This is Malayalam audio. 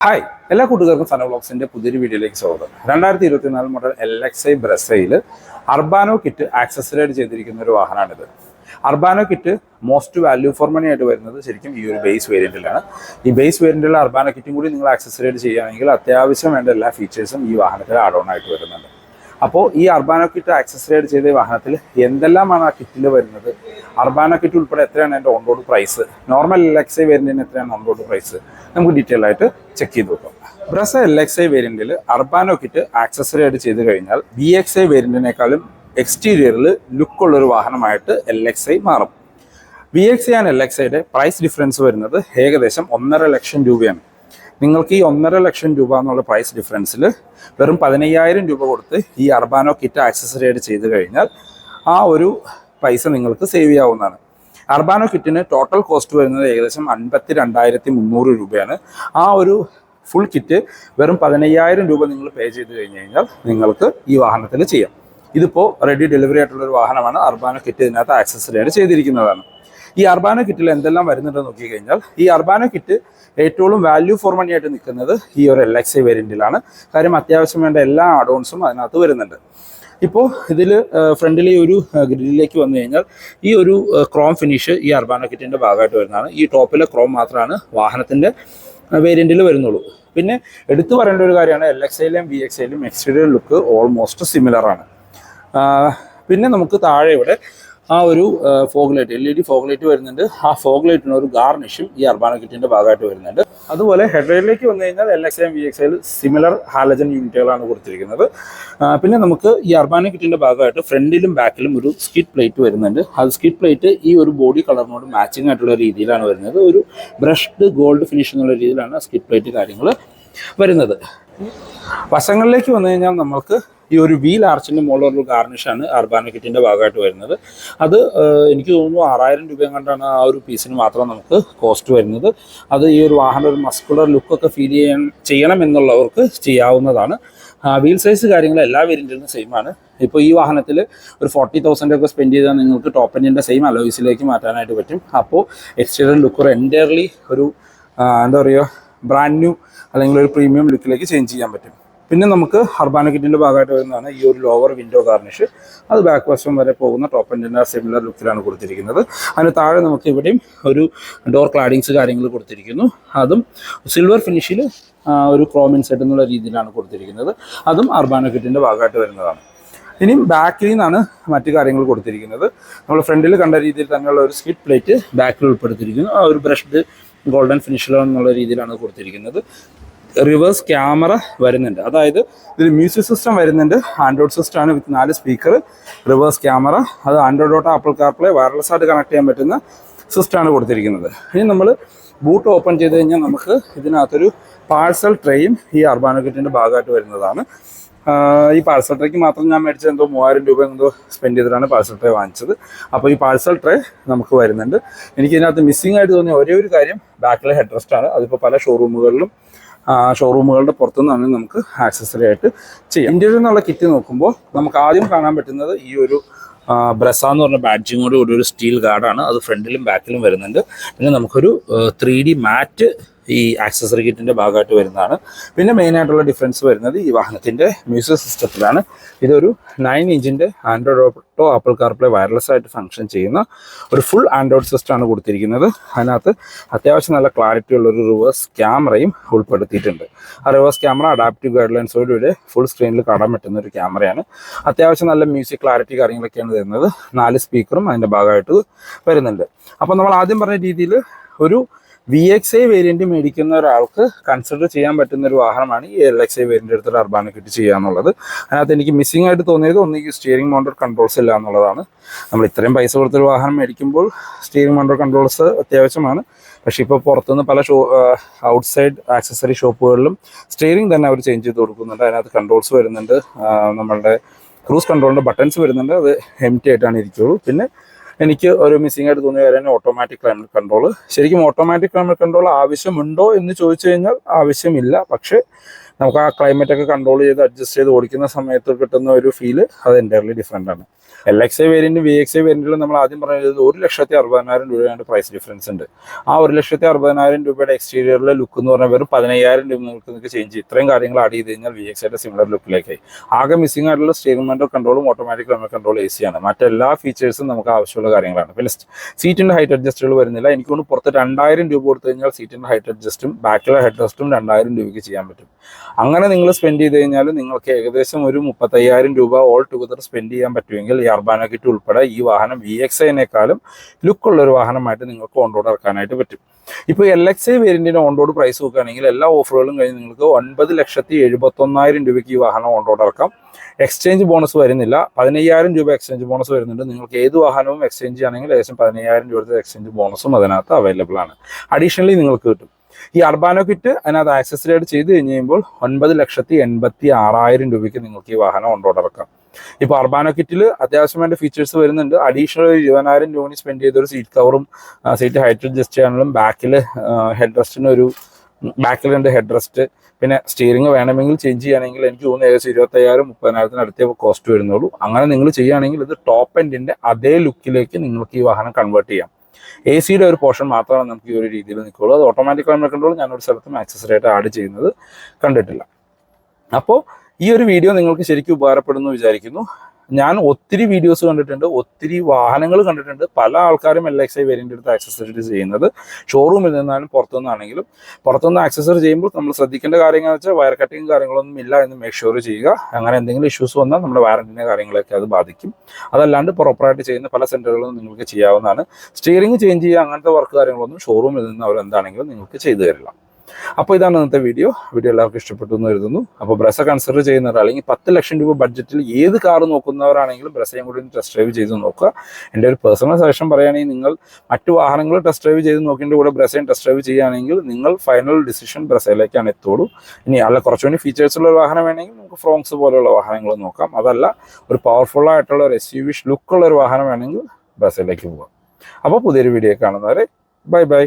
ഹായ് എല്ലാ കൂട്ടുകാർക്കും സന ബ്ലോക്സിന്റെ പുതിയൊരു വീഡിയോയിലേക്ക് സ്വാഗതം. രണ്ടായിരത്തി ഇരുപത്തിനാല് മോഡൽ എൽ എക്സ് ഐ ബ്രസയിൽ അർബാനോ കിറ്റ് ആക്സസറൈഡ് ചെയ്തിരിക്കുന്ന ഒരു വാഹനമാണിത്. Urbano kit most value for money ആയിട്ട് വരുന്നത് ശരിക്കും ഈ ഒരു ബേസ് വേരിയന്റിലാണ് ഈ ബേസ് വേരിയന്റിലുള്ള അർബാനോ കിറ്റും കൂടി നിങ്ങൾ ആക്സസറൈഡ് ചെയ്യുകയാണെങ്കിൽ അത്യാവശ്യം വേണ്ട എല്ലാ ഫീച്ചേഴ്സും ഈ വാഹനത്തിൽ ആഡ് ഓൺ ആയിട്ട് വരുന്നുണ്ട്. അപ്പോൾ ഈ അർബാനോ കിറ്റ് ആക്സസറൈഡ് ചെയ്ത വാഹനത്തിൽ എന്തെല്ലാമാണ് ആ കിറ്റിൽ വരുന്നത്? അർബാനോ കിറ്റ് ഉൾപ്പെടെ എത്രയാണ് എന്റെ on road price normal L X I വേരിയന്റിന് എത്രയാണ് ഓൺ റോഡ് പ്രൈസ് നമുക്ക് ഡീറ്റെയിൽ ആയിട്ട് ചെക്ക് ചെയ്ത് നോക്കാം. ബ്രസ എൽ എക്സ് ഐ വേരിയന്റിൽ അർബാനോ കിറ്റ് ആക്സസറൈഡ് ചെയ്ത് കഴിഞ്ഞാൽ ബി എക്സ് ഐ വേരിയന്റിനേക്കാളും എക്സ്റ്റീരിയറിൽ ലുക്കുള്ളൊരു വാഹനമായിട്ട് എൽ എക്സ് ഐ മാറും. V X I and L X ഐയുടെ പ്രൈസ് ഡിഫറൻസ് വരുന്നത് ഏകദേശം ഒന്നര ലക്ഷം രൂപയാണ്. നിങ്ങൾക്ക് ഈ ഒന്നര ലക്ഷം രൂപ എന്നുള്ള പ്രൈസ് ഡിഫറൻസിൽ വെറും പതിനയ്യായിരം രൂപ കൊടുത്ത് ഈ അർബാനോ കിറ്റ് ആക്സസറിയായിട്ട് ചെയ്ത് കഴിഞ്ഞാൽ ആ ഒരു പൈസ നിങ്ങൾക്ക് സേവ് ചെയ്യാവുന്നതാണ്. അർബാനോ കിറ്റിന് ടോട്ടൽ കോസ്റ്റ് വരുന്നത് ഏകദേശം അൻപത്തി രണ്ടായിരത്തി മുന്നൂറ് രൂപയാണ്. ആ ഒരു ഫുൾ കിറ്റ് വെറും പതിനയ്യായിരം രൂപ നിങ്ങൾ പേ ചെയ്ത് കഴിഞ്ഞ് കഴിഞ്ഞാൽ നിങ്ങൾക്ക് ഈ വാഹനത്തിൽ ചെയ്യാം. ഇതിപ്പോൾ റെഡി ഡെലിവറി ആയിട്ടുള്ള ഒരു വാഹനമാണ് അർബാനോ കിറ്റ് ഇതിനകത്ത് ആക്സസറിയായിട്ട് ചെയ്തിരിക്കുന്നതാണ്. ഈ അർബാനോ കിറ്റിൽ എന്തെല്ലാം വരുന്നുണ്ടെന്ന് നോക്കി കഴിഞ്ഞാൽ ഈ അർബാനോ കിറ്റ് ഏറ്റവും വാല്യൂ ഫോർ മണി ആയിട്ട് നിൽക്കുന്നത് ഈ ഒരു എൽ എക്സ് ഐ വേരിയന്റിലാണ് കാര്യം അത്യാവശ്യം വേണ്ട എല്ലാ അഡോൺസും അതിനകത്ത് വരുന്നുണ്ട്. ഇപ്പോൾ ഇതിൽ ഫ്രണ്ടിൽ ഈ ഒരു ഗ്രില്ലിലേക്ക് വന്നു കഴിഞ്ഞാൽ ഈ ഒരു ക്രോം ഫിനിഷ് ഈ അർബാനോ കിറ്റിന്റെ ഭാഗമായിട്ട് വരുന്നതാണ്. ഈ ടോപ്പിലെ ക്രോം മാത്രമാണ് വാഹനത്തിന്റെ വേരിയന്റിൽ വരുന്നുള്ളൂ. പിന്നെ എടുത്തു പറയേണ്ട ഒരു കാര്യമാണ് എൽ എക്സ് ഐയിലും വി എക്സ് ഐയിലും എക്സ്റ്റീരിയർ ലുക്ക് ഓൾമോസ്റ്റ് സിമിലറാണ് പിന്നെ നമുക്ക് താഴെ ഇവിടെ ആ ഒരു fog light L E D fog light വരുന്നുണ്ട്. ആ ഫോഗ് ലൈറ്റിന് ഒരു ഗാർണിഷും ഈ അർബാന കിറ്റിന്റെ ഭാഗമായിട്ട് വരുന്നുണ്ട്. അതുപോലെ ഹെഡ്ലൈറ്റിലേക്ക് വന്നു കഴിഞ്ഞാൽ L X M V X ഐയിൽ സിമിലർ ഹാലജൻ യൂണിറ്റുകളാണ് കൊടുത്തിരിക്കുന്നത്. പിന്നെ നമുക്ക് ഈ അർബാന കിറ്റിന്റെ ഭാഗമായിട്ട് ഫ്രണ്ടിലും ബാക്കിലും ഒരു സ്കിറ്റ് പ്ലേറ്റ് വരുന്നുണ്ട്. അത് സ്കിറ്റ് പ്ലേറ്റ് ഈ ഒരു ബോഡി കളറിനോട് മാച്ചിങ് ആയിട്ടുള്ള രീതിയിലാണ് വരുന്നത്. ഒരു ബ്രഷ്ഡ് ഗോൾഡ് ഫിനിഷ് എന്നുള്ള രീതിയിലാണ് സ്കിറ്റ് പ്ലേറ്റ് കാര്യങ്ങൾ വരുന്നത്. വശങ്ങളിലേക്ക് വന്നു കഴിഞ്ഞാൽ നമുക്ക് ഈ ഒരു വീൽ ആർച്ചിന്റെ മുകളിലുള്ള ഗാർണിഷാണ് അർബാന കിറ്റിന്റെ ഭാഗമായിട്ട് വരുന്നത്. അത് എനിക്ക് തോന്നുന്നു ആറായിരം രൂപയും കണ്ടാണ് ആ ഒരു പീസിന് മാത്രം നമുക്ക് കോസ്റ്റ് വരുന്നത്. അത് ഈ ഒരു വാഹന ഒരു മസ്കുലർ ലുക്കൊക്കെ ഫീൽ ചെയ്യാൻ ചെയ്യണം എന്നുള്ളവർക്ക് ചെയ്യാവുന്നതാണ്. വീൽ സൈസ് കാര്യങ്ങൾ എല്ലാ വേരിയന്റിനും സെയിം ആണ്. ഇപ്പോൾ ഈ വാഹനത്തിൽ ഒരു ഫോർട്ടി തൗസൻഡ് ഒക്കെ സ്പെൻഡ് ചെയ്താൽ നിങ്ങൾക്ക് ടോപ്പ് എൻജിന്റെ സെയിം അലോയിസിലേക്ക് മാറ്റാനായിട്ട് പറ്റും. അപ്പോൾ എക്സ്റ്റീരിയർ ലുക്ക് ഒരു എന്റയർലി ഒരു എന്താ പറയുക ബ്രാൻഡ് ന്യൂ അല്ലെങ്കിൽ ഒരു പ്രീമിയം ലുക്കിലേക്ക് ചേഞ്ച് ചെയ്യാൻ പറ്റും. പിന്നെ നമുക്ക് ഹർബാന കിറ്റിന്റെ ഭാഗമായിട്ട് വരുന്നതാണ് ഈ ഒരു ലോവർ വിൻഡോ ഗാർണിഷ് അത് ബാക്ക് വശം വരെ പോകുന്ന ടോപ്പ് എൻജിന്റെ സിമിലർ ലുക്കിലാണ് കൊടുത്തിരിക്കുന്നത്. അതിന് താഴെ നമുക്ക് ഇവിടെയും ഒരു ഡോർ ക്ലാഡിങ്സ് കാര്യങ്ങൾ കൊടുത്തിരിക്കുന്നു. അതും സിൽവർ ഫിനിഷിൽ ഒരു ക്രോമിൻ സെറ്റ് എന്നുള്ള രീതിയിലാണ് കൊടുത്തിരിക്കുന്നത്. അതും അർബാന കിറ്റിന്റെ ഭാഗമായിട്ട് വരുന്നതാണ്. ഇനിയും ബാക്കിൽ നിന്നാണ് മറ്റു കാര്യങ്ങൾ കൊടുത്തിരിക്കുന്നത്. നമ്മൾ ഫ്രണ്ടിൽ കണ്ട രീതിയിൽ തന്നെയുള്ള ഒരു സ്കിറ്റ് പ്ലേറ്റ് ബാക്കിൽ ഉൾപ്പെടുത്തിയിരിക്കുന്നു. ആ ഒരു ബ്രഷ്ഡ് ഗോൾഡൻ ഫിനിഷിലോ എന്നുള്ള രീതിയിലാണ് കൊടുത്തിരിക്കുന്നത്. റിവേഴ്സ് ക്യാമറ വരുന്നുണ്ട്. അതായത് ഇതിൽ മ്യൂസിക് സിസ്റ്റം വരുന്നുണ്ട്. ആൻഡ്രോയിഡ് സിസ്റ്റം ആണ് വിത്ത് നാല് സ്പീക്കർ. Reverse camera. അത് ആൻഡ്രോയിഡ് ആപ്പിൾ കാർപ്ലേ വയർലെസ് ആയിട്ട് കണക്ട് ചെയ്യാൻ പറ്റുന്ന സിസ്റ്റമാണ് കൊടുത്തിരിക്കുന്നത്. ഇനി നമ്മൾ ബൂട്ട് ഓപ്പൺ ചെയ്ത് കഴിഞ്ഞാൽ നമുക്ക് ഇതിനകത്തൊരു പാഴ്സൽ ട്രെയും ഈ അർബാനോ കിറ്റിന്റെ ഭാഗമായിട്ട് വരുന്നതാണ്. ഈ പാഴ്സൽ ട്രേക്ക് മാത്രം ഞാൻ മേടിച്ചത് എന്തോ മൂവായിരം രൂപ എന്തോ സ്പെൻഡ് ചെയ്തിട്ടാണ് പാഴ്സൽ ട്രേ വാങ്ങിച്ചത്. അപ്പോൾ ഈ പാഴ്സൽ ട്രേ നമുക്ക് വരുന്നുണ്ട്. എനിക്ക് ഇതിനകത്ത് മിസ്സിംഗ് ആയിട്ട് തോന്നിയ ഒരേ ഒരു കാര്യം ബാക്കിലെ ഹെഡ് റെസ്റ്റാണ് അതിപ്പോൾ പല ഷോറൂമുകളിലും ഷോറൂമുകളുടെ പുറത്തുനിന്നാണ് നമുക്ക് ആക്സസറി ആയിട്ട് ചെയ്യാം. ഇന്ത്യയിൽ നിന്നുള്ള കിറ്റ് നോക്കുമ്പോൾ നമുക്ക് ആദ്യം കാണാൻ പറ്റുന്നത് ഈ ഒരു ബ്രസ എന്ന് പറഞ്ഞ ബാഡ്ജിങ്ങോട് കൂടി ഒരു സ്റ്റീൽ ഗാർഡാണ് അത് ഫ്രണ്ടിലും ബാക്കിലും വരുന്നുണ്ട്. പിന്നെ നമുക്കൊരു ത്രീ ഡി മാറ്റ് ഈ ആക്സസറി കിറ്റിന്റെ ഭാഗമായിട്ട് വരുന്നതാണ്. പിന്നെ മെയിനായിട്ടുള്ള ഡിഫറൻസ് വരുന്നത് ഈ വാഹനത്തിന്റെ മ്യൂസിക് സിസ്റ്റത്തിലാണ് ഇതൊരു nine ഇഞ്ചിന്റെ Android Auto Apple CarPlay wireless ആയിട്ട് ഫംഗ്ഷൻ ചെയ്യുന്ന ഒരു ഫുൾ ആൻഡ്രോയിഡ് സിസ്റ്റമാണ് കൊടുത്തിരിക്കുന്നത്. അതിനകത്ത് അത്യാവശ്യം നല്ല ക്ലാരിറ്റി ഉള്ള ഒരു റിവേഴ്സ് ക്യാമറയും ഉൾപ്പെടുത്തിയിട്ടുണ്ട്. ആ റിവേഴ്സ് ക്യാമറ അഡാപ്റ്റീവ് ഗൈഡ് ലൈൻസോടുകൂടി ഫുൾ സ്ക്രീനിൽ കാണാൻ പറ്റുന്ന ഒരു ക്യാമറയാണ് അത്യാവശ്യം നല്ല മ്യൂസിക് ക്ലാരിറ്റി കാര്യങ്ങളൊക്കെയാണ് തരുന്നത്. നാല് സ്പീക്കറും അതിന്റെ ഭാഗമായിട്ട് വരുന്നുണ്ട്. അപ്പോൾ നമ്മൾ ആദ്യം പറഞ്ഞ രീതിയിൽ ഒരു വി എക്സ് ഐ വേരിയന്റ് മേടിക്കുന്ന ഒരാൾക്ക് കൺസിഡർ ചെയ്യാൻ പറ്റുന്ന ഒരു വാഹനമാണ് ഈ എൽ എക്സ് ഐ വേരിയന്റ് എടുത്തിട്ട് അർബാന കിറ്റ് ചെയ്യുക എന്നുള്ളത്. അതിനകത്ത് എനിക്ക് മിസ്സിംഗ് ആയിട്ട് തോന്നിയത് ഒന്നുകിൽ സ്റ്റിയറിംഗ് മൗണ്ടർ കൺട്രോൾസ് ഇല്ല എന്നുള്ളതാണ്. നമ്മൾ ഇത്രയും പൈസ കൊടുത്തൊരു വാഹനം മേടിക്കുമ്പോൾ സ്റ്റിയറിംഗ് മൗണ്ടർ കൺട്രോൾസ് അത്യാവശ്യമാണ്. പക്ഷേ ഇപ്പോൾ പുറത്തുനിന്ന് പല ഷോ ഔട്ട്സൈഡ് ആക്സസറി ഷോപ്പുകളിലും സ്റ്റിയറിംഗ് തന്നെ അവർ ചേഞ്ച് ചെയ്ത് കൊടുക്കുന്നുണ്ട്. അതിനകത്ത് കൺട്രോൾസ് വരുന്നുണ്ട്. നമ്മളുടെ ക്രൂസ് കൺട്രോളിന്റെ ബട്ടൺസ് വരുന്നുണ്ട്. അത് എം ടി ആയിട്ടാണ് ഇരിക്കുള്ളൂ പിന്നെ എനിക്ക് ഒരു മിസ്സിംഗ് ആയിട്ട് തോന്നിയ കാര്യം ഓട്ടോമാറ്റിക് ക്ലൈമറ്റ് കൺട്രോൾ ശരിക്കും ഓട്ടോമാറ്റിക് ക്ലൈമറ്റ് കൺട്രോൾ ആവശ്യമുണ്ടോ എന്ന് ചോദിച്ചു കഴിഞ്ഞാൽ ആവശ്യമില്ല. പക്ഷേ നമുക്ക് ആ ക്ലൈമറ്റ് ഒക്കെ കൺട്രോൾ ചെയ്ത് അഡ്ജസ്റ്റ് ചെയ്ത് ഓടിക്കുന്ന സമയത്ത് കിട്ടുന്ന ഒരു ഫീൽ അത് എന്റയർലി ഡിഫറെന്റ് ആണ്. L X I variant V X I വേരിയന്റിൽ നമ്മൾ ആദ്യം പറഞ്ഞത് ഒരു ലക്ഷത്തി അറുപതിനായിരം രൂപയുടെ പ്രൈസ് ഡിഫറൻസ് ഉണ്ട്. ആ ഒരു ലക്ഷത്തി അറുപതിനായിരം രൂപയുടെ എക്സ്റ്റീരിയറിലെ ലുക്ക് എന്ന് പറഞ്ഞാൽ വെറും പതിനയ്യായിരം രൂപ നിങ്ങൾക്ക് നിങ്ങൾക്ക് ചേഞ്ച് ചെയ്യും. ഇത്രയും കാര്യങ്ങൾ ആഡ് ചെയ്ത് കഴിഞ്ഞാൽ വി എക്സ് ഐയുടെ സിമിലർ ലുക്കിലേക്കായി ആകെ മിസ്സിംഗ് ആയിട്ടുള്ള steering mounted കൺട്രോളും automatic climate control A C ആണ്. മറ്റെല്ലാ ഫീച്ചേഴ്സും നമുക്ക് ആവശ്യമുള്ള കാര്യങ്ങളാണ്. പിന്നെ സീറ്റിന്റെ ഹൈറ്റ് അഡ്ജസ്റ്റുകൾ വരുന്നില്ല. എനിക്ക് തോന്നുന്നു പുറത്ത് രണ്ടായിരം രൂപ കൊടുത്തു കഴിഞ്ഞാൽ സീറ്റിന്റെ ഹൈറ്റ് അഡ്ജസ്റ്റും ബാക്കിലെ ഹെഡ് റെസ്റ്റും രണ്ടായിരം രൂപയ്ക്ക് ചെയ്യാൻ പറ്റും. അങ്ങനെ നിങ്ങൾ സ്പെൻഡ് ചെയ്ത് കഴിഞ്ഞാൽ നിങ്ങൾക്ക് ഏകദേശം ഒരു മുപ്പത്തയ്യായിരം രൂപ ഓൾ ടുഗദർ സ്പെൻഡ് ചെയ്യാൻ പറ്റുമെങ്കിൽ ഈ അർബാന കിറ്റ് ഉൾപ്പെടെ ഈ വാഹനം വി എക്സ് ഐനേക്കാളും ലുക്കുള്ള ഒരു വാഹനമായിട്ട് നിങ്ങൾക്ക് ഓൺ റോഡ് ഇറക്കാനായിട്ട് പറ്റും. ഇപ്പോൾ എൽ എക്സ് ഐ വേരിയന്റിന്റെ ഓൺ റോഡ് പ്രൈസ് നോക്കുകയാണെങ്കിൽ എല്ലാ ഓഫറുകളും കഴിഞ്ഞ് നിങ്ങൾക്ക് ഒൻപത് ലക്ഷത്തി എഴുപത്തൊന്നായിരം രൂപയ്ക്ക് ഈ വാഹനം ഓൺ റോഡ് ഇറക്കാം. എക്സ്ചേഞ്ച് ബോണസ് വരുന്നില്ല. പതിനയ്യായിരം രൂപ എക്സ്ചേഞ്ച് ബോണസ് വരുന്നുണ്ട്. നിങ്ങൾക്ക് ഏത് വാഹനവും എക്സ്ചേഞ്ച് ചെയ്യുകയാണെങ്കിൽ ഏകദേശം പതിനയ്യായിരം രൂപയുടെ എക്സ്ചേഞ്ച് ബോണസും അതിനകത്ത് അവൈലബിൾ ആണ്. അഡീഷണലി നിങ്ങൾക്ക് കിട്ടും. ഈ അർബാനോ കിറ്റ് അതിനകത്ത് ആക്സസറിയായിട്ട് ചെയ്ത് കഴിഞ്ഞ് കഴിയുമ്പോൾ ഒൻപത് ലക്ഷത്തി എൺപത്തി ആറായിരം രൂപയ്ക്ക് നിങ്ങൾക്ക് ഈ വാഹനം ഇറക്കാം. ഇപ്പോൾ അർബാനോ കിറ്റിൽ അത്യാവശ്യം വേണ്ട ഫീച്ചേഴ്സ് വരുന്നുണ്ട്. അഡീഷണൽ ഒരു ഇരുപതിനായിരം രൂപ സ്പെൻഡ് ചെയ്ത ഒരു സീറ്റ് കവറും സീറ്റ് ഹൈറ്റ് അഡ്ജസ്റ്റ് ചെയ്യാനുള്ള ബാക്കിൽ ഹെഡ് റെസ്റ്റിന് ഒരു ബാക്കിൽ രണ്ട് ഹെഡ് റെസ്റ്റ് പിന്നെ സ്റ്റിയറിംഗ് വേണമെങ്കിൽ ചേഞ്ച് ചെയ്യുകയാണെങ്കിൽ എനിക്ക് തോന്നുന്നു ഏകദേശം ഇരുപത്തയ്യായിരം മുപ്പതിനായിരത്തിന് അടുത്തേ കോസ്റ്റ് വരുന്നുള്ളൂ. അങ്ങനെ നിങ്ങൾ ചെയ്യുകയാണെങ്കിൽ ഇത് ടോപ്പ് എൻഡിന്റെ അതേ ലുക്കിലേക്ക് നിങ്ങൾക്ക് ഈ വാഹനം കൺവേർട്ട് ചെയ്യാം. എ സിയുടെ ഒരു പോർഷൻ മാത്രമാണ് നമുക്ക് ഈ ഒരു രീതിയിൽ നിൽക്കുള്ളൂ. അത് ഓട്ടോമാറ്റിക് ക്ലൈമറ്റ് കൺട്രോൾ ഞാനൊരു സ്ഥലത്തും ആക്സസറി ആയിട്ട് ആഡ് ചെയ്യുന്നത്. കണ്ടിട്ടില്ല. അപ്പോൾ ഈ ഒരു വീഡിയോ നിങ്ങൾക്ക് ശരിക്കും ഉപകാരപ്പെടുന്നു വിചാരിക്കുന്നു. ഞാൻ ഒത്തിരി വീഡിയോസ് കണ്ടിട്ടുണ്ട് ഒത്തിരി വാഹനങ്ങൾ കണ്ടിട്ടുണ്ട്. പല ആൾക്കാരും എൽ എക്സ് ഐ വേരിയന്റ് എടുത്ത് ആക്സസറി ചെയ്യുന്നത്. ഷോറൂമിൽ നിന്നാലും പുറത്തുനിന്നാണെങ്കിലും പുറത്തുനിന്ന് ആക്സസറി ചെയ്യുമ്പോൾ നമ്മൾ ശ്രദ്ധിക്കേണ്ട കാര്യങ്ങൾ വെച്ചാൽ വയർ കട്ടിങ് കാര്യങ്ങളൊന്നും ഇല്ല എന്ന് മേക്ക് ഷുവർ ചെയ്യുക. അങ്ങനെ എന്തെങ്കിലും ഇഷ്യൂസ് വന്നാൽ നമ്മുടെ വാറന്റിന്റെ കാര്യങ്ങളൊക്കെ അത് ബാധിക്കും. അതല്ലാണ്ട് പ്രോപ്പറായിട്ട് ചെയ്യുന്ന പല സെന്ററുകളും നിങ്ങൾക്ക് ചെയ്യാവുന്നതാണ്. സ്റ്റിയറിംഗ് ചേഞ്ച് ചെയ്യുക അങ്ങനത്തെ വർക്ക് കാര്യങ്ങളൊന്നും ഷോറൂമിൽ നിന്ന് അവർ എന്താണെങ്കിലും നിങ്ങൾക്ക് ചെയ്തു തരില്ല. അപ്പോൾ ഇതാണ് ഇന്നത്തെ വീഡിയോ വീഡിയോ എല്ലാവർക്കും ഇഷ്ടപ്പെട്ടു എന്ന് കരുതുന്നു. അപ്പോൾ ബ്രസ കൺസിഡർ ചെയ്യുന്നവർ അല്ലെങ്കിൽ പത്ത് ലക്ഷം രൂപ ബഡ്ജറ്റിൽ ഏത് കാർ നോക്കുന്നവരാണെങ്കിലും ബ്രസയും കൂടി ഒന്ന് ടെസ്റ്റ് ഡ്രൈവ് ചെയ്ത് നോക്കുക. എന്റെ ഒരു പേഴ്സണൽ സജഷൻ പറയുകയാണെങ്കിൽ നിങ്ങൾ മറ്റു വാഹനങ്ങൾ ടെസ്റ്റ് ഡ്രൈവ് ചെയ്ത് നോക്കിയിട്ട് കൂടെ ബ്രസയും ടെസ്റ്റ് ഡ്രൈവ് ചെയ്യുകയാണെങ്കിൽ നിങ്ങൾ ഫൈനൽ ഡിസിഷൻ ബ്രസയിലേക്കാണ് എത്തുള്ളൂ. ഇനി അല്ല കുറച്ചുകൂടി ഫീച്ചേഴ്സ് ഉള്ള ഒരു വാഹനം വേണമെങ്കിൽ നമുക്ക് ഫ്രോങ്സ് പോലുള്ള വാഹനങ്ങൾ നോക്കാം. അതല്ല ഒരു പവർഫുൾ ആയിട്ടുള്ള ഒരു എസ് യു വിഷ് ലുക്കുള്ള ഒരു വാഹനം വേണമെങ്കിൽ ബ്രസയിലേക്ക് പോകാം അപ്പോൾ പുതിയൊരു വീഡിയോ കാണുന്നവരെ ബൈ ബൈ